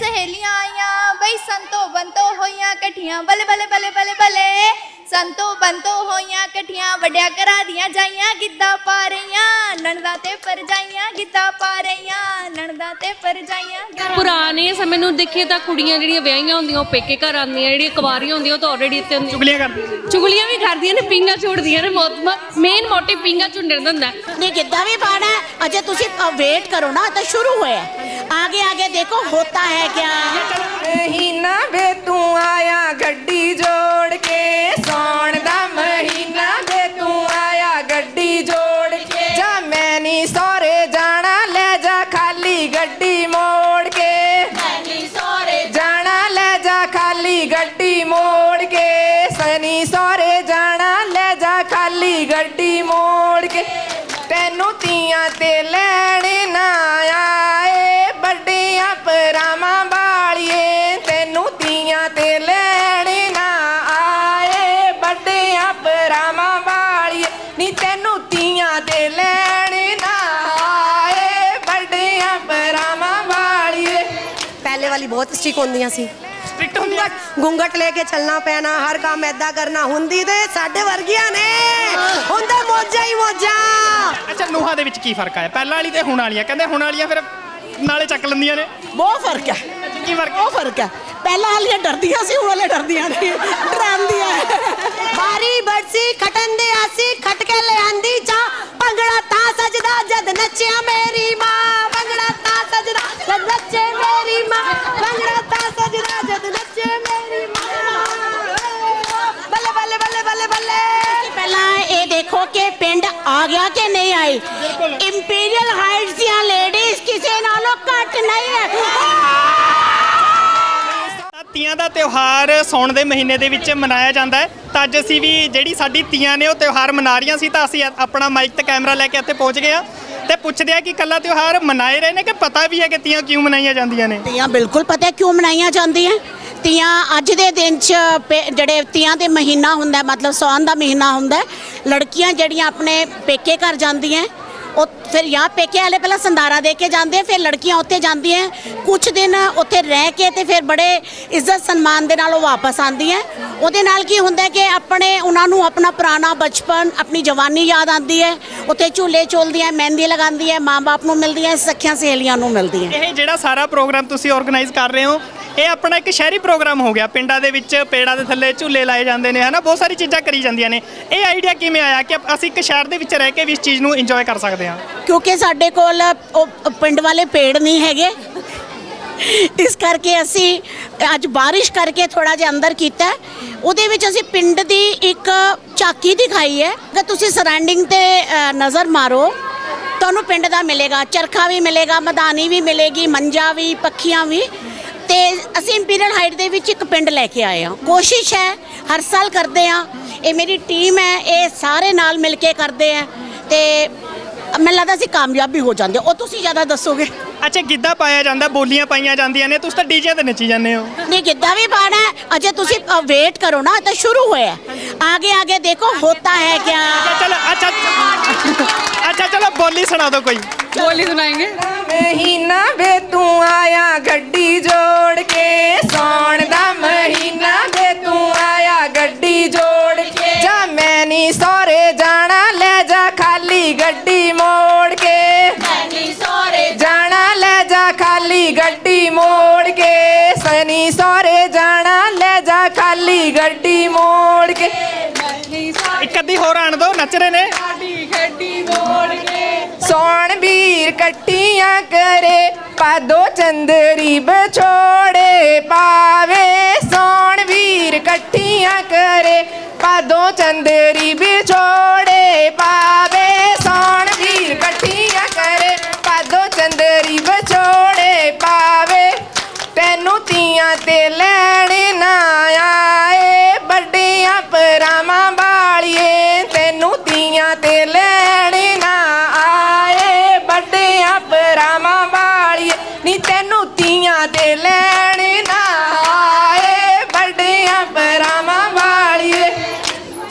ਸਹੇਲੀਆਂ ਆਈਆਂ ਬਈ ਸੰਤੋ ਬੰਤੋ ਹੋਈਆਂ ਕਠੀਆਂ ਬਲੇ ਬੱਲੇ ਬੱਲੇ ਬੱਲੇ ਬੱਲੇ। ਸੰਤੋ ਬੰਤੋ ਹੋਈਆਂ ਕਠੀਆਂ ਵਡਿਆ ਕਰਾ ਦੀਆਂ ਜਾਈਆਂ ਗਿੱਧਾ ਪਾ ਰਹੀਆਂ ਨਣਦਾ ਤੇ ਪਰਜਾਈਆਂ ਗਿੱਧਾ ਪਾ ਰਹੀਆਂ ਨਣਦਾ ਤੇ ਪਰਜਾਈਆਂ ਪੁਰਾਣੇ ਸਮੇਂ ਨੂੰ ਦੇਖੀਏ ਤਾਂ ਕੁੜੀਆਂ ਜਿਹੜੀਆਂ ਵਿਆਹੀਆਂ ਹੁੰਦੀਆਂ ਉਹ ਪੇਕੇ ਘਰ ਆਉਂਦੀਆਂ ਜਿਹੜੀਆਂ ਕੁਵਾਰੀਆਂ ਹੁੰਦੀਆਂ ਉਹ ਤਾਂ ਆਲਰੇਡੀ ਇੱਥੇ ਹੁੰਦੀਆਂ। ਚੁਗਲੀਆਂ ਕਰਦੀਆਂ। ਚੁਗਲੀਆਂ ਵੀ ਕਰਦੀਆਂ ਨੇ ਪਿੰਗਾ ਛੋੜਦੀਆਂ ਨੇ ਮੇਨ ਮੋਟਿਵ ਪਿੰਗਾ ਝੁੰਡਣ ਦਾ ਹੁੰਦਾ। ਨਹੀਂ ਗਿੱਧਾ ਵੀ ਪਾਣਾ ਅਜੇ ਤੁਸੀਂ ਵੇਟ ਕਰੋ ਨਾ ਤਾਂ ਸ਼ੁਰੂ ਹੋਇਆ ਆਗੇ ਆਗੇ ਦੇਖੋ ਹੋਤਾ ਹੈ ਕਿਆ। ਹੀ ਨਾ ਬੇ ਤੂੰ ਆਇਆ ਬਹੁਤ ਸਟ੍ਰਿਕ ਹੁੰਦੀਆਂ ਸੀ। ਸਟ੍ਰਿਕਟ ਹੁੰਦੀਆਂ। ਗੁੰਗਟ ਲੈ ਕੇ ਚੱਲਣਾ ਪੈਣਾ ਹਰ ਕੰਮ ਐਦਾਂ ਕਰਨਾ। ਹੁੰਦੀ ਤੇ ਸਾਡੇ ਵਰਗੀਆਂ ਨੇ। ਹੁੰਦਾ ਮੋਜਾ ਹੀ ਮੋਜਾ। ਅੱਛਾ ਨੂਹਾਂ ਦੇ ਵਿੱਚ ਕੀ ਫ਼ਰਕ ਆਇਆ? ਪਹਿਲਾਂ ਵਾਲੀ ਤੇ ਹੁਣ ਵਾਲੀਆਂ? ਕਹਿੰਦੇ ਹੁਣ ਵਾਲੀਆਂ ਫਿਰ ਨਾਲੇ ਚੱਕ ਲੈਂਦੀਆਂ ਨੇ। ਬਹੁਤ ਫ਼ਰਕ ਹੈ। ਕੀ ਫ਼ਰਕ ਹੈ? ਬਹੁਤ ਫ਼ਰਕ ਹੈ। ਪਹਿਲਾਂ ਵਾਲੀਆਂ ਡਰਦੀਆਂ ਸੀ ਹੁਣ ਵਾਲੇ ਡਰਦੀਆਂ ਨਹੀਂ ਡਰਾਉਂਦੀਆਂ ਬਾਰੀ ਬਰਸੀ ਖਟਨ ਦੇ ਆਸੀ ਖਟ ਕੇ ਲਿਆਂਦੀ ਚਾ ਭੰਗੜਾ ਤਾਂ ਸਜਦਾ ਜਦ ਨੱਚਿਆ ਮੇਰੀ ਮਾਂ। ਭੰਗੜਾ ਤਾਂ ਸਜਦਾ ਜਦ ਨੱਚੇ ਮੇਰੀ ਮਾਂ। ਭੰਗੜਾ ਤਾਂ ਸਜਦਾ ਜਦ ਨੱਚੇ ਮੇਰੀ ਮਾਂ। ਬੱਲੇ ਬੱਲੇ ਬੱਲੇ ਬੱਲੇ ਬੱਲੇ। ਪਹਿਲਾਂ ਇਹ ਦੇਖੋ ਕਿ ਪਿੰਡ ਆ ਗਿਆ ਕਿ ਨਹੀਂ ਆਈ ਇੰਪੀਰੀਅਲ ਹਾਈਟਸ ਦੀਆਂ ਲੇਡੀਜ਼ ਕਿਸੇ ਨਾਲੋਂ ਘੱਟ ਨਹੀਂ ਹੈ। ਤੀਆਂ ਦਾ ਤਿਉਹਾਰ ਸੌਣ ਦੇ ਮਹੀਨੇ ਦੇ ਵਿੱਚ ਮਨਾਇਆ ਜਾਂਦਾ ਹੈ। ਤਾਂ ਅੱਜ ਅਸੀਂ ਵੀ ਜਿਹੜੀ ਸਾਡੀ ਤੀਆਂ ਨੇ ਉਹ ਤਿਉਹਾਰ ਮਨਾ ਰਹੀਆਂ ਸੀ ਤਾਂ ਅਸੀਂ ਆਪਣਾ ਮਾਈਕ ਤੇ ਕੈਮਰਾ ਲੈ ਕੇ ਇੱਥੇ ਪਹੁੰਚ ਗਏ ਆ ਤੇ ਪੁੱਛਦੇ ਆ ਕਿ ਕੱਲਾ ਤਿਉਹਾਰ ਮਨਾਏ ਰਹੇ ਨੇ ਕਿ ਪਤਾ ਵੀ ਹੈ ਕਿ ਤੀਆਂ ਕਿਉਂ ਮਨਾਈਆਂ ਜਾਂਦੀਆਂ ਨੇ? ਤੀਆਂ ਬਿਲਕੁਲ ਪਤਾ ਹੈ ਕਿਉਂ ਮਨਾਈਆਂ ਜਾਂਦੀਆਂ। ਤੀਆਂ ਅੱਜ ਦੇ ਦਿਨ 'ਚ ਪੇ- ਜਿਹੜੇ ਤੀਆਂ ਦੇ ਮਹੀਨਾ ਹੁੰਦਾ ਹੈ, ਮਤਲਬ ਸੌਣ ਦਾ ਮਹੀਨਾ ਹੁੰਦਾ ਹੈ, ਲੜਕੀਆਂ ਜਿਹੜੀਆਂ ਆਪਣੇ ਪੇਕੇ ਘਰ ਜਾਂਦੀਆਂ ਉਹ ਫਿਰ ਜਾਂ ਪੇਕੇ ਵਾਲੇ ਪਹਿਲਾਂ ਸੰਦਾਰਾ ਦੇ ਕੇ ਜਾਂਦੇ ਆ, ਫਿਰ ਲੜਕੀਆਂ ਉੱਥੇ ਜਾਂਦੀਆਂ ਕੁਝ ਦਿਨ ਉੱਥੇ ਰਹਿ ਕੇ ਤੇ ਫਿਰ ਬੜੇ ਇੱਜ਼ਤ ਸਨਮਾਨ ਦੇ ਨਾਲ ਉਹ ਵਾਪਸ ਆਉਂਦੀਆਂ ਉਹਦੇ ਨਾਲ ਕੀ ਹੁੰਦਾ ਕਿ ਆਪਣੇ ਉਹਨਾਂ ਨੂੰ ਆਪਣਾ ਪੁਰਾਣਾ ਬਚਪਨ ਆਪਣੀ ਜਵਾਨੀ ਯਾਦ ਆਉਂਦੀ ਹੈ। ਉੱਥੇ ਝੂਲੇ ਝੋਲਦੀਆਂ ਮਹਿੰਦੀ ਲਗਾਉਂਦੀਆਂ ਮਾਂ-ਬਾਪ ਨੂੰ ਮਿਲਦੀਆਂ ਸਖੀਆਂ ਸਹੇਲੀਆਂ ਨੂੰ ਮਿਲਦੀਆਂ। ਇਹ ਜਿਹੜਾ ਸਾਰਾ ਪ੍ਰੋਗਰਾਮ ਤੁਸੀਂ ਆਰਗੇਨਾਈਜ਼ ਕਰ ਰਹੇ ਹੋ ਇਹ ਆਪਣਾ ਇੱਕ ਸ਼ਹਿਰੀ ਪ੍ਰੋਗਰਾਮ ਹੋ ਗਿਆ। ਪਿੰਡਾਂ ਦੇ ਵਿੱਚ ਪੇੜਾਂ ਦੇ ਥੱਲੇ ਝੂਲੇ ਲਾਏ ਜਾਂਦੇ ਨੇ, ਹਨਾ? ਬਹੁਤ ਸਾਰੀ ਚੀਜ਼ਾਂ ਕਰੀ ਜਾਂਦੀਆਂ ਨੇ। ਇਹ ਆਈਡੀਆ ਕਿਵੇਂ ਆਇਆ ਕਿ ਅਸੀਂ ਇੱਕ ਸ਼ਹਿਰ ਦੇ ਵਿੱਚ ਰਹਿ ਕੇ ਵੀ ਇਸ ਚੀਜ਼ ਨੂੰ ਇੰਜੋਏ ਕਰ ਸਕਦੇ ਹਾਂ? ਕਿਉਂਕਿ ਸਾਡੇ ਕੋਲ ਉਹ ਪਿੰਡ ਵਾਲੇ ਪੇੜ ਨਹੀਂ ਹੈਗੇ। ਇਸ ਕਰਕੇ ਅਸੀਂ ਅੱਜ ਬਾਰਿਸ਼ ਕਰਕੇ ਥੋੜਾ ਜਿਹਾ ਅੰਦਰ ਕੀਤਾ। ਉਹਦੇ ਵਿੱਚ ਅਸੀਂ ਪਿੰਡ ਦੀ ਇੱਕ ਝਾਕੀ ਦਿਖਾਈ ਹੈ। ਅਗਰ ਤੁਸੀਂ ਸਰਾਊਂਡਿੰਗ ਤੇ ਨਜ਼ਰ ਮਾਰੋ, ਤੁਹਾਨੂੰ ਪਿੰਡ ਦਾ ਮਿਲੇਗਾ। ਚਰਖਾ ਵੀ ਮਿਲੇਗਾ, ਮਦਾਨੀ ਵੀ ਮਿਲੇਗੀ, ਮੰਜਾ ਵੀ, ਪੱਖੀਆਂ ਵੀ। ਤੇ ਅਸੀਂ ਇੰਪੀਰੀਅਲ ਹਾਈਟ ਦੇ ਵਿੱਚ ਇੱਕ ਪਿੰਡ ਲੈ ਕੇ ਆਏ ਹਾਂ। ਕੋਸ਼ਿਸ਼ ਹੈ, ਹਰ ਸਾਲ ਕਰਦੇ ਹਾਂ। ਇਹ ਮੇਰੀ ਟੀਮ ਹੈ, ਇਹ ਸਾਰੇ ਨਾਲ ਮਿਲ ਕੇ ਕਰਦੇ ਆ ਤੇ ਮੈਨੂੰ ਲੱਗਦਾ ਅਸੀਂ ਕਾਮਯਾਬ ਵੀ ਹੋ ਜਾਂਦੇ ਉਹ ਤੁਸੀਂ ਜ਼ਿਆਦਾ ਦੱਸੋਗੇ? ਅੱਛਾ ਗਿੱਧਾ ਪਾਇਆ ਜਾਂਦਾ ਬੋਲੀਆਂ ਪਾਈਆਂ ਜਾਂਦੀਆਂ ਨੇ ਤੁਸੀਂ ਤਾਂ ਡੀਜੇ ਤੇ ਨੱਚੀ ਜਾਂਦੇ ਹੋ। ਨਹੀਂ ਗਿੱਧਾ ਵੀ ਪਾਣਾ ਹੈ। ਅਜੇ ਤੁਸੀਂ ਵੇਟ ਕਰੋ ਨਾ ਤਾਂ ਸ਼ੁਰੂ ਹੋਇਆ ਆਗੇ ਆਗੇ ਦੇਖੋ ਹੋਤਾ ਹੈ क्या ਅੱਛਾ ਚਲੋ ਅੱਛਾ ਅੱਛਾ ਚਲੋ ਬੋਲੀ ਸੁਣਾ ਦਿਓ ਕੋਈ। ਬੋਲੀ ਸੁਣਾਏਂਗੇ? ਮਹੀਨਾ ਵੇ ਤੂੰ ਆਇਆ ਗੱਡੀ ਜੋੜ ਕੇ ਸੌਣ ਦਾ ਆਣ ਦਿਓ ਨੱਚ ਰਹੇ ਨੇ। ਸੋਣ ਵੀਰ ਇਕੱਠੀਆਂ ਕਰੇ ਪਾਦੋ ਚੰਦਰੀ ਬਛੋੜੇ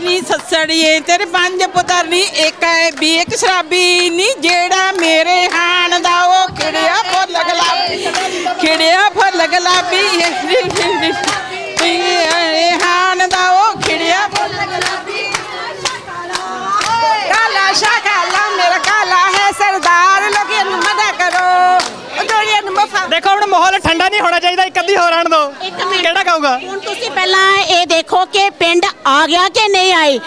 ਪੁੱਤਰਨੀ ਸੱਸੜੀਏ, ਤੇਰੇ ਪੰਜ ਪੁੱਤਰਨੀ ਇੱਕ ਹੈ ਵੀ ਇੱਕ ਸ਼ਰਾਬੀ ਨੀ, ਜਿਹੜਾ ਮੇਰੇ ਹਾਨ ਦਾ ਉਹ ਖਿੜਿਆ ਫੁੱਲ ਗੁਲਾਬੀ। ਖਿੜਿਆ ਫੁੱਲ ਗਲਾਬੀ ਇਹ ਹਾਨ ਦਾ ਉਹ ਖਿੜਿਆ ਫੁੱਲ ਗਲਾਬੀ। ਕਾਲਾ ਸ਼ਾਕਾਲਾ ਮੇਰਾ ਕਾਲਾ ਹੈ ਸਰਦਾਰ, ਲੋਕੀ ਨੂੰ ਕਰੋ। ਦੋਰੀਆਂ ਨੂੰ ਮਫਾ ਦੇਖੋ ਹੁਣ ਮਾਹੌਲ ਠੰਡਾ ਨਹੀਂ ਹੋਣਾ ਚਾਹੀਦਾ ਇੱਕ ਅੱਧੀ ਹੋਰ ਆਣ ਇੱਕ ਮਿੰਟ। ਕਿਹੜਾ ਗਾਊਗਾ ਹੁਣ ਤੁਸੀਂ ਪਹਿਲਾਂ ਇਹ ਦੇਖੋ ਕਿ ਪਿੰਡ ਆ ਗਿਆ ਕਿ ਨਹੀਂ ਆਈ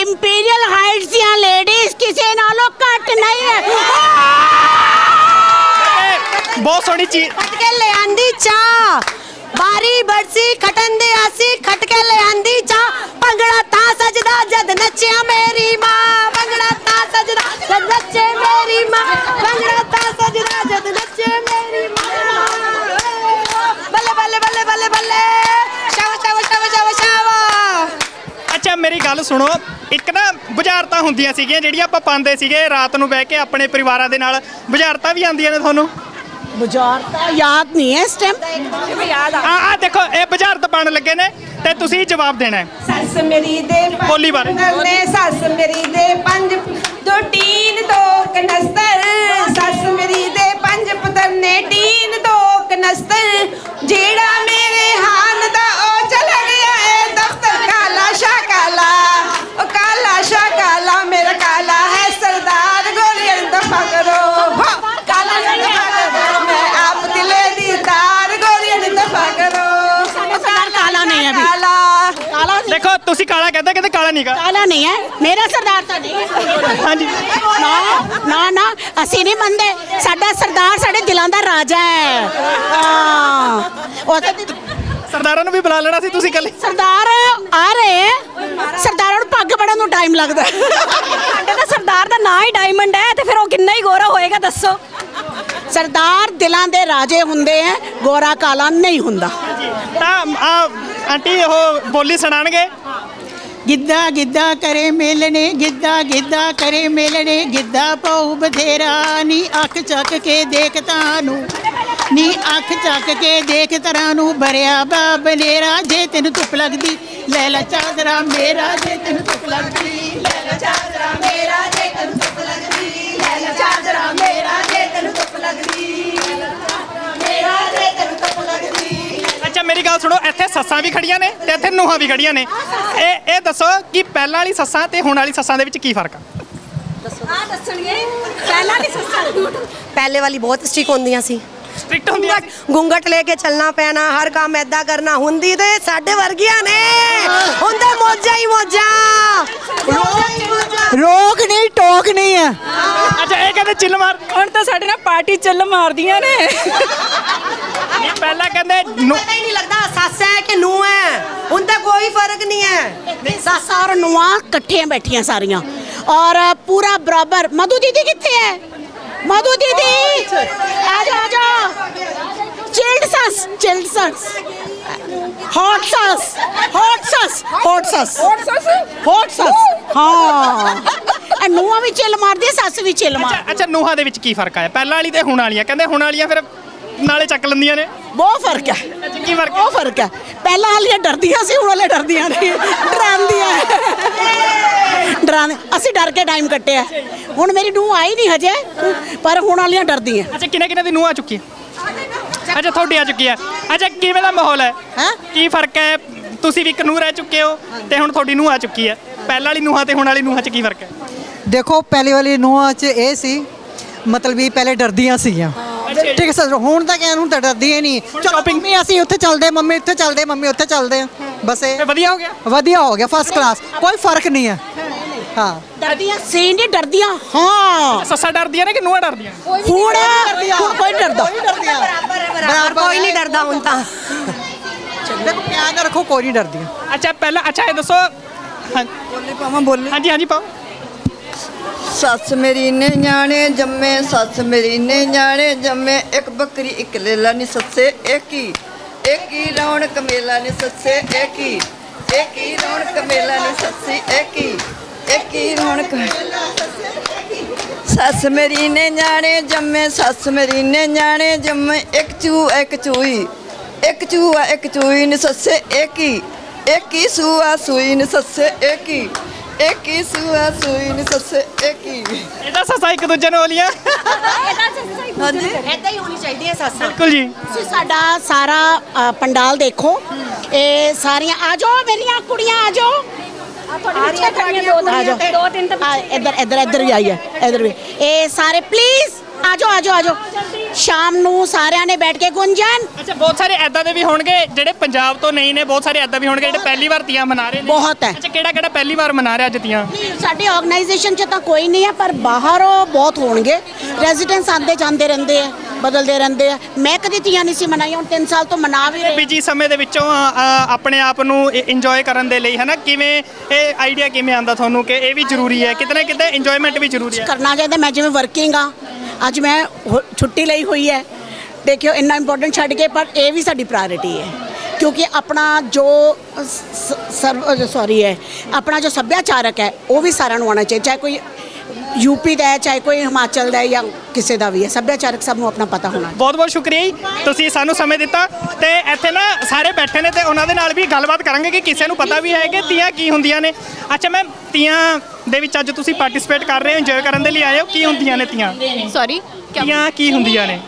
ਇੰਪੀਰੀਅਲ ਹਾਈਟਸ ਦੀਆਂ ਲੇਡੀਜ਼ ਕਿਸੇ ਨਾਲੋਂ ਘੱਟ ਨਹੀਂ ਹੈ। ਬਹੁਤ ਸੋਹਣੀ ਚੀਜ਼ ਖਟ ਕੇ ਲਿਆਂਦੀ ਚਾਹ। ਬਾਰੀ ਬਰਸੀ ਖਟਨ ਦੇ ਆਸੀ ਖਟ ਕੇ ਲਿਆਂਦੀ ਚਾਹ। ਭੰਗੜਾ ਤਾਂ ਸਜਦਾ ਜਦ ਨੱਚਿਆ ਮੇਰੀ ਮਾਂ ਭੰਗੜਾ ਤਾਂ ਜਦ ਨੱਚੇ ਮੇਰੀ ਮਾਂ। ਭੰਗੜਾ ਤਾਂ ਸਜਦਾ ਜਦ ਨੱਚੇ ਮੇਰੀ ਮਾਂ। ਬੱਲੇ ਬੱਲੇ ਬੱਲੇ ਬੱਲੇ ਬੱਲੇ। ਸ਼ਾਵਾ ਸ਼ਾਵਾ ਸ਼ਾਵਾ ਸ਼ਾਵਾ ਸ਼ਾਵਾ ਅੱਛਾ ਮੇਰੀ ਗੱਲ ਸੁਣੋ। ਇੱਕ ਨਾ ਬੁਝਾਰਤਾਂ ਹੁੰਦੀਆਂ ਸੀਗੀਆਂ ਜਿਹੜੀਆਂ ਆਪਾਂ ਪਾਉਂਦੇ ਸੀਗੇ ਰਾਤ ਨੂੰ ਬਹਿ ਕੇ ਆਪਣੇ ਪਰਿਵਾਰਾਂ ਦੇ ਨਾਲ। ਬੁਝਾਰਤਾਂ ਵੀ ਆਉਂਦੀਆਂ ਨੇ ਤੁਹਾਨੂੰ? ਬਾਜ਼ਾਰ ਤਾਂ ਯਾਦ ਨਹੀਂ ਹੈ ਇਸ ਟਾਈਮ ਆ। ਆ ਦੇਖੋ ਇਹ ਬੁਝਾਰਤ ਪਾਉਣ ਲੱਗੇ ਨੇ ਤੇ ਤੁਸੀਂ ਜਵਾਬ ਦੇਣਾ ਹੈ। ਸੱਸ ਮੇਰੀ ਦੇ ਪੰਜ ਬੋਲੀ ਬਾਰੇ। ਨੇ ਸੱਸ ਮੇਰੀ ਦੇ ਪੰਜ। ਦੋ ਟੀਨ ਦੋ ਕਨਸਤਰ ਸੱਸ ਮੇਰੀ ਦੇ ਪੰਜ ਪੁੱਤਰ ਨੇ ਟੀਨ ਦੋ ਕਨਸਤਰ ਜਿਹੜਾ ਮੇਰੇ ਹਾਨ ਦਾ ਉਹ ਚਲਾ ਗਿਆ ਏ ਦਫਤਰ ਕਾਲਾ ਸ਼ਾ ਕਾਲਾ। ਉਹ ਕਾਲਾ ਸ਼ਾ ਕਾਲਾ ਮੇਰਾ ਕਾਲਾ ਹੈ ਸਰਦਾਰ ਗੋਲੀਆਂ ਦਫਾ ਕਰੋ ਹੋ, ਕਾਲਾ ਸ਼ਾ ਕਾਲਾ ਮੈਂ ਆਪ ਦਿਲੇ ਦੀ ਤਾਰ ਗੋਲੀਆਂ ਦਫਾ ਕਰੋ ਸਾਡਾ ਸਰਦਾਰ ਕਾਲਾ ਨਹੀਂ ਹੈ ਵੀ ਕਾਲਾ। ਦੇਖੋ ਤੁਸੀਂ ਕਾਲਾ ਕਹਿੰਦੇ ਕਹਿੰਦੇ ਕਾਲਾ ਨਹੀਂਗਾ ਕਾਲਾ ਨਹੀਂ ਹੈ ਮੇਰਾ ਸਰਦਾਰ ਤਾਂ ਨਹੀਂ ਹੈ ਹਾਂਜੀ। ਨਾ ਨਾ ਨਾ ਅਸੀਂ ਨਹੀਂ ਮੰਨਦੇ। ਸਾਡਾ ਸਰਦਾਰ ਸਾਡੇ ਦਿਲਾਂ ਦਾ ਰਾਜਾ ਹੈ। ਉਹ ਸਰਦਾਰਾਂ ਨੂੰ ਵੀ ਬੁਲਾ ਲੈਣਾ ਸੀ ਤੁਸੀਂ ਕੱਲੇ ਸਰਦਾਰ ਆ ਰਹੇ। ਸਰਦਾਰਾਂ ਨੂੰ ਪੱਗ ਬੜਨ ਨੂੰ ਟਾਈਮ ਲੱਗਦਾ। ਸਾਡੇ ਤਾਂ ਸਰਦਾਰ ਦਾ ਨਾਂ ਹੀ ਡਾਇਮੰਡ ਹੈ ਤੇ ਫਿਰ ਉਹ ਕਿੰਨਾ ਹੀ ਗੋਰਾ ਹੋਏਗਾ ਦੱਸੋ। ਸਰਦਾਰ ਦਿਲਾਂ ਦੇ ਰਾਜੇ ਹੁੰਦੇ ਹੈ ਗੋਰਾ ਕਾਲਾ ਨਹੀਂ ਹੁੰਦਾ। ਤਾਂ ਆ ਆਂਟੀ ਉਹ ਬੋਲੀ ਸੁਣਾਣਗੇ ਗਿੱਧਾ ਗਿੱਧਾ ਕਰੇ ਮੇਲਣੇ, ਗਿੱਧਾ ਗਿੱਧਾ ਕਰੇ ਮੇਲਣੇ, ਗਿੱਧਾ ਪਾਉ ਬਥੇਰਾ, ਨੀ ਅੱਖ ਚੱਕ ਕੇ ਦੇਖ ਤਾਨੂੰ ਨੀ। ਅੱਖ ਚੱਕ ਕੇ ਦੇਖ ਤਰਾਂ ਨੂੰ ਭਰਿਆ ਬਾ ਬਨੇਰਾ ਜੇ ਤੈਨੂੰ ਧੁੱਪ ਲੱਗਦੀ, ਲੈ ਲੈ ਚਾਦਰਾ ਮੇਰਾ, ਜੇ ਤੈਨੂੰ ਧੁੱਪ ਲੱਗਦੀ, ਲੈ ਲੈ ਚਾਦਰਾ ਮੇਰਾ, ਜੇ ਤੈਨੂੰ ਧੁੱਪ ਲੱਗਦੀ, ਲੈ ਲੈ ਚਾਦਰਾ ਮੇਰਾ, ਜੇ ਤੈਨੂੰ ਧੁੱਪ ਲੱਗਦੀ। ਮੇਰੀ ਗੱਲ ਸੁਣੋ ਇੱਥੇ ਸੱਸਾਂ ਵੀ ਖੜੀਆਂ ਨੇ ਤੇ ਇੱਥੇ ਨੂੰਹਾਂ ਵੀ ਖੜੀਆਂ ਨੇ। ਇਹ ਇਹ ਦੱਸੋ ਕਿ ਪਹਿਲਾਂ ਵਾਲੀ ਸੱਸਾਂ ਤੇ ਹੁਣ ਵਾਲੀ ਸੱਸਾਂ ਦੇ ਵਿੱਚ ਕੀ ਫ਼ਰਕ ਆ? ਆ ਦੱਸਣਗੇ। ਪਹਿਲਾਂ ਨਹੀਂ ਸੱਸਾਂ ਪਹਿਲੇ ਵਾਲੀ ਬਹੁਤ ਸਟ੍ਰਿਕ ਹੁੰਦੀਆਂ ਸੀ। ਸਟ੍ਰਿਕਟ ਹੁੰਦੀਆਂ ਸੀ? ਗੁੰਗਟ ਲੈ ਕੇ ਚੱਲਣਾ ਪੈਣਾ ਹਰ ਕੰਮ ਐਦਾਂ ਕਰਨਾ। ਹੁੰਦੀ ਤੇ ਸਾਡੇ ਵਰਗੀਆਂ ਨੇ। ਹੁੰਦੇ ਮੋਜਾ ਹੀ ਮੋਜਾ। ਰੋਕ ਨਹੀਂ ਟੋਕ ਨਹੀਂ ਆ ਅੱਛਾ ਇਹ ਕਹਿੰਦੇ ਚਿੱਲ ਮਾਰ ਹੁਣ ਤਾਂ ਸਾਡੇ ਨਾਲ ਪਾਰਟੀ ਚੱਲ ਮਾਰਦੀਆਂ ਨੇ। ਪਹਿਲਾਂ ਕਹਿੰਦੇ ਨੂੰ- ਪਤਾ ਹੀ ਨਹੀਂ ਲੱਗਦਾ ਸੱਸ ਹੈ ਕਿ ਨੂੰ ਹੈ? ਤਾਂ ਕੋਈ ਫ਼ਰਕ ਨਹੀਂ ਹੈ। ਸੱਸ ਔਰ ਨੂੰਹਾਂ ਇਕੱਠੀਆਂ ਬੈਠੀਆਂ ਸਾਰੀਆਂ। ਔਰ ਪੂਰਾ ਬਰਾਬਰ ਮਧੂ ਦੀਦੀ ਕਿੱਥੇ ਹੈ? ਮਧੂ ਦੀਦੀ! ਆ ਜਾ ਆ ਜਾ। ਚਿਲਡ ਸੱਸ ਚਿਲਡ ਸੱਸ। ਹੌਟ ਸੱਸ ਹੌਟ ਸੱਸ। ਹੌਟ ਸੱਸ। ਹੌਟ ਸੱਸ? ਹਾਂ। ਨੂੰਹਾਂ ਵੀ ਚਿਲ ਮਾਰਦੀ ਹੈ, ਸੱਸ ਵੀ ਚਿਲ ਮਾਰ ਅੱਛਾ ਅੱਛਾ ਨੂੰਹਾਂ ਦੇ ਵਿੱਚ ਕੀ ਫ਼ਰਕ ਆ ਪਹਿਲਾਂ ਵਾਲੀ ਤੇ ਹੁਣ ਵਾਲੀਆਂ। ਕਹਿੰਦੇ ਹੁਣ ਵਾਲੀਆਂ ਫਿਰ ਨਾਲੇ ਚੱਕ ਲੈਂਦੀਆਂ ਨੇ? ਬਹੁਤ ਫ਼ਰਕ ਹੈ। ਕੀ ਫ਼ਰਕ ਬਹੁਤ ਫ਼ਰਕ ਹੈ। ਪਹਿਲਾਂ ਵਾਲੀਆਂ ਡਰਦੀਆਂ ਸੀ ਹੁਣ ਵਾਲੇ ਡਰਦੀਆਂ ਨਹੀਂ ਡਰਾਉਂਦੀਆਂ। ਡਰਾਉਂਦੇ। ਅਸੀਂ ਡਰ ਕੇ ਟਾਈਮ ਕੱਟਿਆ। ਹੁਣ ਮੇਰੀ ਨੂੰਹ ਆਈ ਨਹੀਂ ਹਜੇ ਪਰ ਹੁਣ ਵਾਲੀਆਂ ਡਰਦੀਆਂ। ਅੱਛਾ ਕਿਨੇ ਕਿਨੇ ਦੀ ਨੂੰਹ ਆ ਚੁੱਕੀ ਹੈ? ਅੱਛਾ ਤੁਹਾਡੀ ਆ ਚੁੱਕੀ ਹੈ। ਅੱਛਾ ਕਿਵੇਂ ਦਾ ਮਾਹੌਲ ਹੈ? ਹੈਂ? ਕੀ ਫ਼ਰਕ ਹੈ? ਤੁਸੀਂ ਵੀ ਇੱਕ ਨੂੰਹ ਰਹਿ ਚੁੱਕੇ ਹੋ ਤੇ ਹੁਣ ਤੁਹਾਡੀ ਨੂੰਹ ਆ ਚੁੱਕੀ ਹੈ। ਪਹਿਲਾਂ ਵਾਲੀ ਨੂੰਹਾਂ ਤੇ ਹੁਣ ਵਾਲੀ ਨੂੰਹਾਂ 'ਚ ਕੀ ਫ਼ਰਕ ਹੈ? ਦੇਖੋ ਪਹਿਲੇ ਵਾਲੀ ਨੂੰਹਾਂ 'ਚ ਇਹ ਸੀ ਮਤਲਬ ਵੀ ਪਹਿਲੇ ਡਰਦੀਆਂ ਸੀਗੀਆਂ। ਠੀਕ ਹੈ ਸਰ ਹੁਣ ਤਾਂ ਕਹਿਣ ਹੁਣ ਤਾਂ ਡਰਦੀਆਂ ਹੀ ਨਹੀਂ। ਚਲੋ ਮੰਮੀ ਅਸੀਂ ਉੱਥੇ ਚੱਲਦੇ ਮੰਮੀ ਉੱਥੇ ਚੱਲਦੇ ਮੰਮੀ ਉੱਥੇ ਚੱਲਦੇ ਆ। ਬਸ ਇਹ ਵਧੀਆ ਹੋ ਗਿਆ? ਵਧੀਆ ਹੋ ਗਿਆ ਫਸਟ ਕਲਾਸ ਕੋਈ ਫ਼ਰਕ ਨਹੀਂ ਹੈ। ਹਾਂ ਡਰਦੀਆਂ ਸੀ ਨਹੀਂ ਡਰਦੀਆਂ। ਹਾਂ। ਸੱਸਾਂ ਡਰਦੀਆਂ ਨੇ ਕਿ ਨੂੰਹਾਂ ਡਰਦੀਆਂ? ਹੁਣ ਹੁਣ ਕੋਈ ਡਰਦਾ। ਬਰਾਬਰ ਕੋਈ ਨਹੀਂ ਡਰਦਾ ਹੁਣ ਤਾਂ। ਦੇਖੋ ਪਿਆਰ ਨਾਲ ਰੱਖੋ ਕੋਈ ਨਹੀਂ ਡਰਦੀਆਂ। ਅੱਛਾ ਪਹਿਲਾਂ ਅੱਛਾ ਇਹ ਦੱਸੋ। ਹਾਂ- ਬੋਲੀ ਪਾਵਾਂ ਬੋਲੀ। ਹਾਂਜੀ ਹਾਂਜੀ ਪਾਓ। ਸੱਸ ਮੇਰੀ ਨੇ ਨਿਆਣੇ ਜੰਮੇ, ਸੱਸ ਮੇਰੀ ਨੇ ਨਿਆਣੇ ਜੰਮੇ। ਇੱਕ ਬੱਕਰੀ, ਇੱਕ ਲੇਲਾ ਨੀ ਸੱਸੇ ਇੱਕ ਹੀ ਇੱਕ ਹੀ ਰੌਣਕ ਮੇਲਾ ਨੀ ਸੱਸੇ ਇੱਕ ਹੀ ਰੌਣਕ ਮੇਲਾ ਨੀ ਸੱਸੀ ਇੱਕ ਹੀ ਰੌਣਕ? ਸੱਸ ਮੇਰੀ ਨੇ ਨਿਆਣੇ ਜੰਮੇ, ਸੱਸ ਮੇਰੀ ਨੇ ਨਿਆਣੇ ਜੰਮੇ। ਇੱਕ ਚੂ ਇੱਕ ਚੂਈ ਇੱਕ ਚੂਹਾ, ਇੱਕ ਚੂਈ ਨੀ ਸੱਸੇ ਇੱਕ ਹੀ ਏਕੀ ਸੂਆ ਸੂਈ ਨੇ ਸੱਸੇ ਏਕੀ ਏਕੀ ਸੂਆ ਸੂਈ ਨੀ ਸੱਸੇ ਏਕੀ ਇਹਦਾ ਸੱਸਾ ਇੱਕ ਦੂਜੇ ਨੂੰ ਹੋਲੀਆਂ। ਐਦਾਂ ਹੀ ਹੋਣੀ ਚਾਹੀਦੀ ਹੈ ਸੱਸਾਂ। ਬਿਲਕੁਲ ਜੀ। ਤੁਸੀਂ ਸਾਡਾ ਸਾਰਾ ਅ, ਪੰਡਾਲ ਦੇਖੋ। ਇਹ ਸਾਰੀਆਂ ਆ ਜਾਓ ਮੇਰੀਆਂ ਕੁੜੀਆਂ ਆ ਜਾਓ। ਆ ਜਾਓ। ਤਾਂ ਇੱਧਰ ਇੱਧਰ ਇੱਧਰ ਵੀ ਆਈ ਹੈ। ਇੱਧਰ ਵੀ। ਇਹ ਸਾਰੇ ਪਲੀਜ਼ ਆ ਜਾਓ ਆ ਜਾਓ ਆ ਜਾਓ ਸ਼ਾਮ ਨੂੰ ਸਾਰਿਆਂ ਨੇ ਬੈਠ ਕੇ ਗੁੰਜਨ ਅੱਛਾ ਬਹੁਤ ਸਾਰੇ ਐਦਾਂ ਦੇ ਵੀ ਹੋਣਗੇ ਜਿਹੜੇ ਪੰਜਾਬ ਤੋਂ ਨਹੀਂ ਨੇ ਬਹੁਤ ਸਾਰੇ ਐਦਾਂ ਵੀ ਹੋਣਗੇ ਜਿਹੜੇ ਪਹਿਲੀ ਵਾਰ ਤੀਆਂ ਮਨਾ ਰਹੇ ਨੇ। ਬਹੁਤ ਹੈ। ਅੱਛਾ ਕਿਹੜਾ ਕਿਹੜਾ ਪਹਿਲੀ ਵਾਰ ਮਨਾ ਰਿਹਾ ਅੱਜ ਤੀਆਂ? ਸਾਡੀ ਆਰਗੇਨਾਈਜੇਸ਼ਨ 'ਚ ਤਾਂ ਕੋਈ ਨਹੀਂ ਹੈ ਪਰ ਬਾਹਰੋਂ ਬਹੁਤ ਹੋਣਗੇ। ਰੈਜ਼ੀਡੈਂਟਸ ਆਉਂਦੇ ਜਾਂਦੇ ਰਹਿੰਦੇ ਆ ਬਦਲਦੇ ਰਹਿੰਦੇ ਆ। ਮੈਂ ਕਦੀ ਤੀਆਂ ਨਹੀਂ ਸੀ ਮਨਾਈ ਹੁਣ 3 ਸਾਲ ਤੋਂ ਮਨਾ ਵੀ ਰਹੀ। ਬਿਜ਼ੀ ਸਮੇਂ ਦੇ ਵਿੱਚੋਂ ਆਪਣੇ ਆਪ ਨੂੰ ਇੰਜੋਏ ਕਰਨ ਦੇ ਲਈ ਹਨਾ? ਕਿਵੇਂ ਇਹ ਆਈਡੀਆ ਕਿਵੇਂ ਆਂਦਾ ਤੁਹਾਨੂੰ ਕਿ ਇਹ ਵੀ ਜ਼ਰੂਰੀ ਹੈ? ਕਿਤੇ ਨਾ ਕਿਤੇ ਇੰਜੋਇਮੈਂਟ ਵੀ ਜ਼ਰੂਰੀ ਹੈ। ਕਰਨਾ ਚਾਹੀਦਾ ਮੈਂ ਜਿਵੇਂ ਵਰਕਿੰਗ ਆ ਅੱਜ ਮੈਂ ਹੋ- ਛੁੱਟੀ ਲਈ ਹੋਈ ਹੈ। ਦੇਖਿਓ, ਇੰਨਾ ਇੰਪੋਰਟੈਂਟ ਛੱਡ ਕੇ, ਪਰ ਇਹ ਵੀ ਸਾਡੀ ਪ੍ਰਾਇੋਰਟੀ ਹੈ। ਕਿਉਂਕਿ ਆਪਣਾ ਜੋ ਸਰਵ ਸੌਰੀ ਹੈ, ਆਪਣਾ ਜੋ ਸੱਭਿਆਚਾਰਕ ਹੈ, ਉਹ ਵੀ ਸਾਰਿਆਂ ਨੂੰ ਆਉਣਾ ਚਾਹੀਦਾ। ਚਾਹੇ ਕੋਈ ਯੂਪੀ ਦਾ ਹੈ ਚਾਹੇ ਕੋਈ ਹਿਮਾਚਲ ਦਾ ਹੈ ਜਾਂ ਕਿਸੇ ਦਾ ਵੀ ਹੈ ਸੱਭਿਆਚਾਰਕ ਸਭ ਨੂੰ ਆਪਣਾ ਪਤਾ ਹੋਣਾ। ਬਹੁਤ ਬਹੁਤ ਸ਼ੁਕਰੀਆ ਜੀ। ਤੁਸੀਂ ਸਾਨੂੰ ਸਮੇਂ ਦਿੱਤਾ ਤੇ ਇੱਥੇ ਨਾ ਸਾਰੇ ਬੈਠੇ ਨੇ ਤੇ ਉਹਨਾਂ ਦੇ ਨਾਲ ਵੀ ਗੱਲਬਾਤ ਕਰਾਂਗੇ ਕਿ ਕਿਸੇ ਨੂੰ ਪਤਾ ਵੀ ਹੈ ਕਿ ਤੀਆਂ ਕੀ ਹੁੰਦੀਆਂ ਨੇ। ਅੱਛਾ ਮੈਮ ਤੀਆਂ ਦੇ ਵਿੱਚ ਅੱਜ ਤੁਸੀਂ ਪਾਰਟਿਸਿਪੇਟ ਕਰ ਰਹੇ ਹੋ ਇੰਜੋਏ ਕਰਨ ਦੇ ਲਈ ਆਏ ਹੋ। ਕੀ ਹੁੰਦੀਆਂ ਨੇ ਤੀਆਂ? ਸੌਰੀ ਤੀਆਂ ਕੀ ਹੁੰਦੀਆਂ ਨੇ?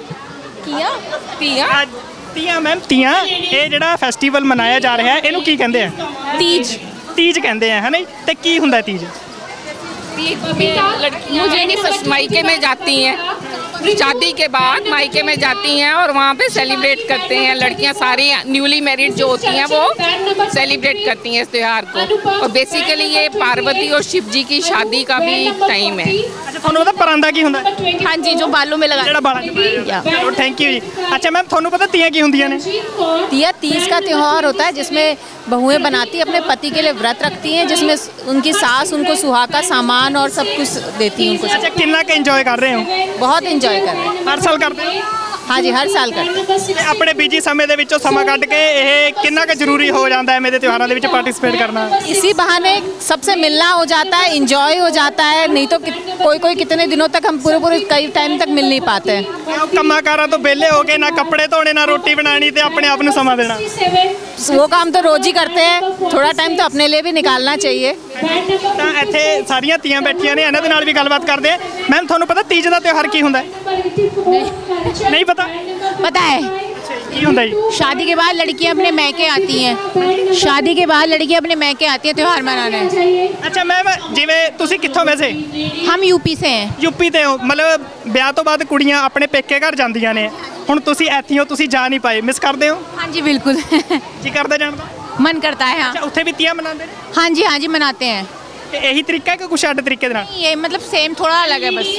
ਕੀਆ ਤੀਆ? ਅੱਜ ਤੀਆਂ ਮੈਮ ਤੀਆਂ ਇਹ ਜਿਹੜਾ ਫੈਸਟੀਵਲ ਮਨਾਇਆ ਜਾ ਰਿਹਾ ਹੈ ਇਹਨੂੰ ਕੀ ਕਹਿੰਦੇ ਆ? ਤੀਜ। ਤੀਜ ਕਹਿੰਦੇ ਆ ਹਨਾ ਜੀ? ਤੇ ਕੀ ਹੁੰਦਾ ਤੀਜ? मुझे नहीं बस मायके में जाती हैं शादी के बाद मायके में जाती हैं और वहाँ पे सेलिब्रेट करते हैं लड़कियाँ सारी न्यूली मैरिड जो होती हैं वो सेलिब्रेट करती हैं इस त्यौहार को और बेसिकली ये पार्वती और शिव जी की शादी का भी टाइम है ਅੱਛਾ ਤੁਹਾਨੂੰ ਪਤਾ ਪਰਾਂਦਾ ਕੀ ਹੁੰਦਾ ਹੈ? हाँ जी जो बालों में लगा ਜਿਹੜਾ ਬਾਲਾਂ 'ਚ ਪਾਇਆ ਜਾਂਦਾ ਚਲੋ ਥੈਂਕ ਯੂ ਜੀ ਅੱਛਾ ਮੈਮ ਤੁਹਾਨੂੰ ਪਤਾ ਤੀਆਂ ਕੀ ਹੁੰਦੀਆਂ ਨੇ तिया तीज का त्यौहार होता है जिसमें बहुएं बनाती अपने पति के लिए व्रत रखती हैं जिसमें उनकी सास उनको सुहा का सामान और सब कुछ देती है उनको अच्छा कितना का एंजॉय कर रहे हो बहुत एंजॉय कर रहे हैं हर साल करते हैं जी हर साल करते हैं ਤੇ ਆਪਣੇ ਬਿਜੀ ਸਮੇਂ ਦੇ ਵਿੱਚੋਂ ਸਮਾਂ ਕੱਢ ਕੇ ਇਹ ਕਿੰਨਾ ਕੁ ਜ਼ਰੂਰੀ ਹੋ ਜਾਂਦਾ ਹੈ ਮੇਰੇ ਤਿਉਹਾਰਾਂ ਦੇ ਵਿੱਚ ਪਾਰਟਿਸਿਪੇਟ ਕਰਨਾ इसी बहाने सबसे मिलना हो जाता है इंजॉय हो जाता है नहीं तो कित- कोई कोई कितने दिनों तक हम पूरे पूरे कई टाइम तक मिल नहीं पाते हैं ਉਹ ਕੰਮਾਂ ਕਾਰਾਂ ਤੋਂ ਵਿਹਲੇ ਹੋ ਕੇ ਨਾ ਕੱਪੜੇ ਧੋਣੇ ਨਾ ਰੋਟੀ ਬਣਾਣੀ ਤੇ ਆਪਣੇ ਆਪ ਨੂੰ ਸਮਾਂ ਦੇਣਾ वो काम तो रोज ही करते हैं थोड़ा टाइम तो अपने लिए भी निकालना चाहिए ਤਾਂ ਇੱਥੇ ਸਾਰੀਆਂ ਤੀਆਂ ਬੈਠੀਆਂ ਨੇ ਇਹਨਾਂ ਦੇ ਨਾਲ ਵੀ ਗੱਲਬਾਤ ਕਰਦੇ ਆ ਮੈਮ ਤੁਹਾਨੂੰ ਪਤਾ ਤੀਜ ਦਾ ਤਿਉਹਾਰ ਕੀ ਹੁੰਦਾ ਹੈ ਨਹੀਂ ਪਤਾ पता है ਕੀ ਹੁੰਦਾ ਜੀ शादी के बाद लड़कियां अपने मैके आती हैं शादी के बाद लड़कियां अपने मैके आती हैं त्यौहार मनाने ਅੱਛਾ ਮੈਮ ਜਿਵੇਂ ਤੁਸੀਂ ਕਿੱਥੋਂ ਵੈਸੇ हम यूपी से हैं ਯੂਪੀ ਤੇ ਹੋ ਮਤਲਬ ਵਿਆਹ ਤੋਂ ਬਾਅਦ ਕੁੜੀਆਂ ਆਪਣੇ ਪੇਕੇ ਘਰ ਜਾਂਦੀਆਂ ਨੇ ਹੁਣ ਤੁਸੀਂ ਇੱਥੇ ਹੋ ਤੁਸੀਂ ਜਾ ਨਹੀਂ ਪਾਏ ਮਿਸ ਕਰਦੇ ਹੋ हाँ जी बिल्कुल ਜੀ ਕਰਦਾ ਜਾਣ ਦਾ मन करता है हाँ ਅੱਛਾ ਉੱਥੇ ਵੀ ਤੀਆਂ ਮਨਾਉਂਦੇ ਨੇ हाँ जी हाँ जी मनाते हैं ਤੇ ਇਹੀ ਤਰੀਕਾ ਹੈ ਕਿ ਕੁਛ ਅੱਡ ਤਰੀਕੇ ਦੇ ਨਾਲ ये मतलब सेम थोड़ा अलग है बस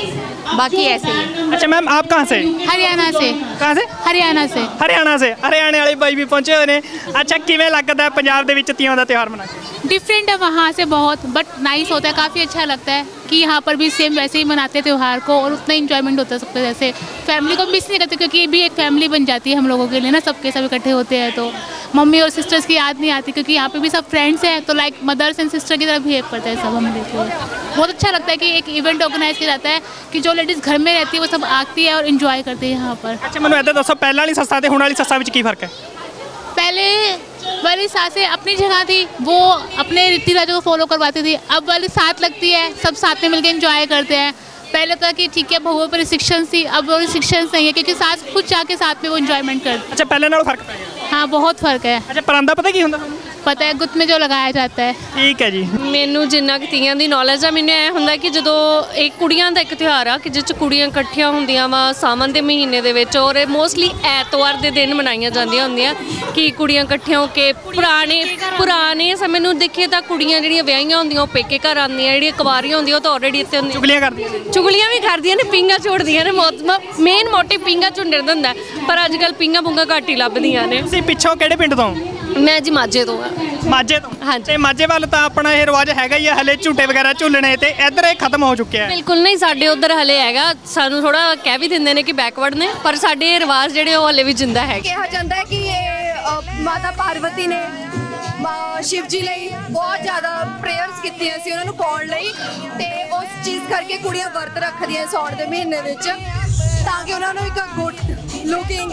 बाकी ऐसे ही अच्छा मैम आप कहाँ से हरियाणा से कहाँ से हरियाणा से ਹਰਿਆਣਾ ਸੇ ਹਰਿਆਣੇ ਵਾਲੇ ਬਾਈ ਵੀ ਪਹੁੰਚੇ ਹੋਏ ਨੇ ਅੱਛਾ ਕਿਵੇਂ ਲੱਗਦਾ ਹੈ ਪੰਜਾਬ ਦੇ ਵਿੱਚ ਤੀਆਂ ਦਾ ਤਿਉਹਾਰ ਮਨਾ ਕੇ डिफरेंट है वहाँ से बहुत बट नाइस होता है काफ़ी अच्छा लगता है कि यहाँ पर भी सेम वैसे ही मनाते हैं त्यौहार को और उतना इंजॉयमेंट होता है सबके जैसे फैमिली को मिस नहीं करते क्योंकि ये भी एक फैमिली बन जाती है हम लोगों के लिए ना सबके सब इकट्ठे होते हैं तो मम्मी और सिस्टर्स की याद नहीं आती क्योंकि यहाँ पे भी सब फ्रेंड्स हैं तो लाइक मदर्स एंड सिस्टर की तरह बिहेव करते हैं सब हम देखते हैं बहुत अच्छा लगता है कि एक इवेंट ऑर्गेनाइज किया जाता है कि जो लेडीज़ घर में रहती है वो सब आती है और इन्जॉय करती है यहाँ पर ਅੱਛਾ ਮੈਨੂੰ ਇੱਦਾਂ ਦੱਸੋ ਪਹਿਲਾਂ ਵਾਲੀ ਸੱਸਾਂ ਤੇ ਹੁਣ ਵਾਲੀ ਸੱਸਾਂ ਵਿੱਚ ਕੀ ਫਰਕ ਹੈ पहले वाली सासें अपनी जगह थी, वो अपने रीति रिवाजों को फॉलो करवाती थी। अब वाली साथ लगती है, सब साथ में मिलकर इंजॉय करते हैं। पहले तो था कि ठीक है बहुओं पर रिस्ट्रिक्शन थी, अब वो रिस्ट्रिक्शन नहीं है, क्योंकि सास खुद जाके साथ में वो इंजॉयमेंट कर अच्छा पहले ना फ़र्क है हाँ बहुत फ़र्क है ਅੱਛਾ ਪਰਾਂਦਾ ਪਤਾ ਕੀ ਹੁੰਦਾ ਤੁਹਾਨੂੰ पता है गुत में जो लगाया जाता है ਠੀਕ ਹੈ ਜੀ ਮੈਨੂੰ ਜਿੰਨਾ ਕੁ ਤੀਆਂ ਦੀ ਨੌਲੇਜ ਆ ਮੈਨੂੰ ਐ ਹੁੰਦਾ ਕਿ ਜਦੋਂ ਇਹ ਕੁੜੀਆਂ ਦਾ ਇੱਕ ਤਿਉਹਾਰ ਆ ਕਿ ਜਿਸ ਚ ਕੁੜੀਆਂ ਇਕੱਠੀਆਂ ਹੁੰਦੀਆਂ ਵਾ ਸਾਵਣ ਦੇ ਮਹੀਨੇ ਦੇ ਵਿੱਚ ਔਰ ਇਹ ਮੋਸਟਲੀ ਐਤਵਾਰ ਦੇ ਦਿਨ ਮਨਾਈਆਂ ਜਾਂਦੀਆਂ ਹੁੰਦੀਆਂ ਕਿ ਕੁੜੀਆਂ ਇਕੱਠੀਆਂ ਹੋ ਕੇ ਪੁਰਾਣੇ ਪੁਰਾਣੇ ਸਮੇਂ ਨੂੰ ਦੇਖੀਏ ਤਾਂ ਕੁੜੀਆਂ ਜਿਹੜੀਆਂ ਵਿਆਹੀਆਂ ਹੁੰਦੀਆਂ ਉਹ ਪੇਕੇ ਘਰ ਆਉਂਦੀਆਂ ਜਿਹੜੀਆਂ ਕੁਵਾਰੀਆਂ ਹੁੰਦੀਆਂ ਉਹ ਤਾਂ ਆਲਰੇਡੀ ਇੱਥੇ ਹੁੰਦੀਆਂ ਚੁਗਲੀਆਂ ਕਰਦੀਆਂ ਨੇ ਚੁਗਲੀਆਂ ਵੀ ਕਰਦੀਆਂ ਨੇ ਪਿੰਗਾ ਝੋੜਦੀਆਂ ਨੇ ਮੇਨ ਮੋਟਿਵ ਪਿੰਗਾ ਝੁੰਡਣ ਦਾ ਹੁੰਦਾ ਹੈ। ਪਰ ਅੱਜ ਕੱਲ ਪਿੰਗਾ ਪੁੰਗਾ ਘੱਟ ਹੀ ਲੱਭਦੀਆਂ ਨੇ ਤੁਸੀਂ ਪਿੱਛੋਂ ਕਿਹੜੇ ਪਿੰਡ ਤੋਂ? ਮੈਂ ਜੀ ਮਾਝੇ ਤੋਂ ਆ। ਮਾਝੇ ਤੋਂ। ਹਾਂਜੀ। ਤੇ ਮਾਝੇ ਵੱਲ ਤਾਂ ਆਪਣਾ ਇਹ ਰਿਵਾਜ ਹੈਗਾ ਹੀ ਆ ਹਲੇ ਝੂਟੇ ਵਗੈਰਾ ਝੂਲਣੇ ਤੇ ਇੱਧਰ ਇਹ ਖਤਮ ਹੋ ਚੁੱਕਿਆ ਹੈ। ਬਿਲਕੁਲ ਨਹੀਂ ਸਾਡੇ ਉਧਰ ਹਲੇ ਹੈਗਾ। ਸਾਨੂੰ ਥੋੜਾ ਕਹਿ ਵੀ ਦਿੰਦੇ ਨੇ ਕਿ ਬੈਕਵਰਡ ਨੇ ਪਰ ਸਾਡੇ ਇਹ ਰਿਵਾਜ ਜਿਹੜੇ ਉਹ ਹਲੇ ਵੀ ਜਿੰਦਾ ਹੈਗੇ। ਕਿਹਾ ਜਾਂਦਾ ਹੈ ਕਿ ਇਹ ਅ, ਮਾਤਾ ਪਾਰਵਤੀ ਨੇ ਮਾਂ ਸ਼ਿਵ ਜੀ ਲਈ ਬਹੁਤ ਜ਼ਿਆਦਾ ਪ੍ਰੇਅਰਸ ਕੀਤੀਆਂ ਸੀ ਉਹਨਾਂ ਨੂੰ ਪਾਉਣ ਲਈ। ਤੇ ਉਸ ਚੀਜ਼ ਕਰਕੇ ਕੁੜੀਆਂ ਵਰਤ ਰੱਖਦੀਆਂ ਸੌਣ ਦੇ ਮਹੀਨੇ ਵਿੱਚ ਤਾਂ ਕਿ ਉਹਨਾਂ ਨੂੰ ਇੱਕ ਗੁੱਡ ਲੁਕਿੰਗ